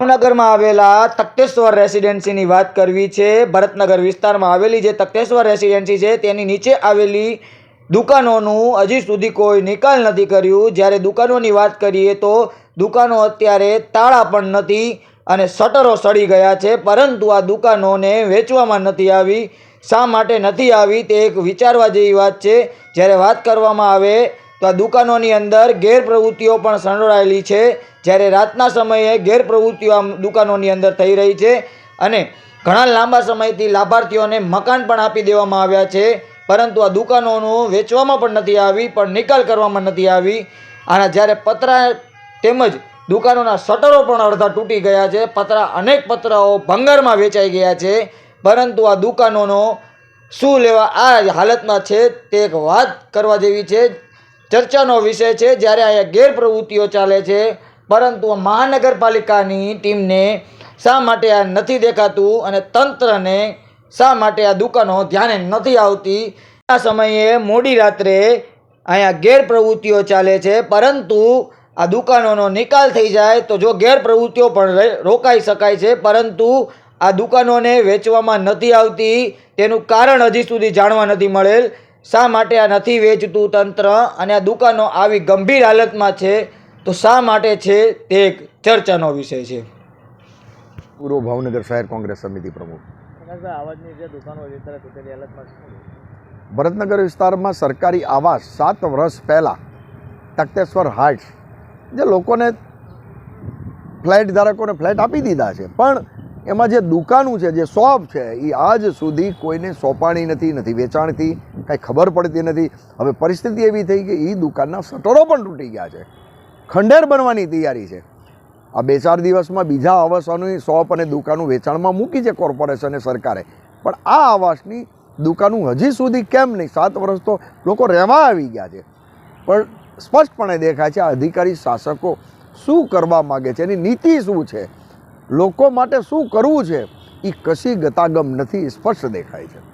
ભાવનગરમાં આવેલા તખતેશ્વર રેસિડેન્સીની વાત કરવી છે. ભરતનગર વિસ્તારમાં આવેલી જે તખતેશ્વર રેસિડેન્સી છે, તેની નીચે આવેલી દુકાનોનું હજી સુધી કોઈ નિકાલ નથી કર્યું. જ્યારે દુકાનોની વાત કરીએ તો દુકાનો અત્યારે તાળા પણ નથી અને શટરો સડી ગયા છે. પરંતુ આ દુકાનોને વેચવામાં નથી આવી. શા માટે નથી આવી તે એક વિચારવા જેવી વાત છે. જ્યારે વાત કરવામાં આવે તો આ દુકાનોની અંદર ગેરપ્રવૃત્તિઓ પણ સંડોળાયેલી છે. જ્યારે રાતના સમયે ગેરપ્રવૃત્તિઓ આ દુકાનોની અંદર થઈ રહી છે અને ઘણા લાંબા સમયથી લાભાર્થીઓને મકાન પણ આપી દેવામાં આવ્યા છે, પરંતુ આ દુકાનોનું વેચવામાં પણ નથી આવી, પણ નિકાલ કરવામાં નથી આવી. અને જ્યારે પતરા તેમજ દુકાનોના શટરો પણ અડધા તૂટી ગયા છે, પતરા અનેક પતરાઓ ભંગારમાં વેચાઈ ગયા છે, પરંતુ આ દુકાનોનો શું લેવા આ હાલતમાં છે તે એક વાત કરવા જેવી છે. ચર્ચાનો વિષય છે, જ્યારે અહીંયા ગેરપ્રવૃત્તિઓ ચાલે છે પરંતુ મહાનગરપાલિકાની ટીમને શા માટે આ નથી દેખાતું અને તંત્રને શા માટે આ દુકાનો ધ્યાને નથી આવતી? આ સમયે મોડી રાત્રે અહીંયા ગેરપ્રવૃત્તિઓ ચાલે છે, પરંતુ આ દુકાનોનો નિકાલ થઈ જાય તો જો ગેરપ્રવૃત્તિઓ પણ રોકાઈ શકાય છે, પરંતુ આ દુકાનોને વેચવામાં નથી આવતી, તેનું કારણ હજી સુધી જાણવા નથી મળેલ. શા માટે આ નથી વેચતું તંત્ર? અને આ દુકાનો આવી ગંભીર હાલતમાં છે. તો શા માટે છે તે એક ચર્ચાનો વિષય છે. પૂર્વ ભાવનગર શહેર કોંગ્રેસ સમિતિ પ્રમુખ. પ્રકાશભાઈ આવાજની જે દુકાનો છે ત્યારે તૂટેલી હાલતમાં છે. ભરતનગર વિસ્તારમાં સરકારી આવાસ સાત વર્ષ પહેલાં તખતેશ્વર હાઇટ્સ જે લોકોને ફ્લેટ ધારકોને ફ્લેટ આપી દીધા છે. પણ એમાં જે દુકાનું છે જે શોપ છે એ આજ સુધી કોઈને સોંપાણી નથી નથી વેચાણથી કાંઈ ખબર પડતી નથી. હવે પરિસ્થિતિ એવી થઈ કે એ દુકાનના શટરો પણ તૂટી ગયા છે. ખંડેર બનવાની તૈયારી છે. આ બે ચાર દિવસમાં બીજા આવાસોની શોપ અને દુકાનો વેચાણમાં મૂકી છે કોર્પોરેશને સરકારે. પણ આ આવાસની દુકાનો હજી સુધી કેમ નહીં? સાત વર્ષ તો લોકો રહેવા આવી ગયા છે. પણ સ્પષ્ટપણે દેખાય છે આ અધિકારી શાસકો શું કરવા માગે છે? એની નીતિ શું છે? લોકો માટે શું કરવું છે? એ કશી ગતાગમ નથી સ્પષ્ટ દેખાય છે.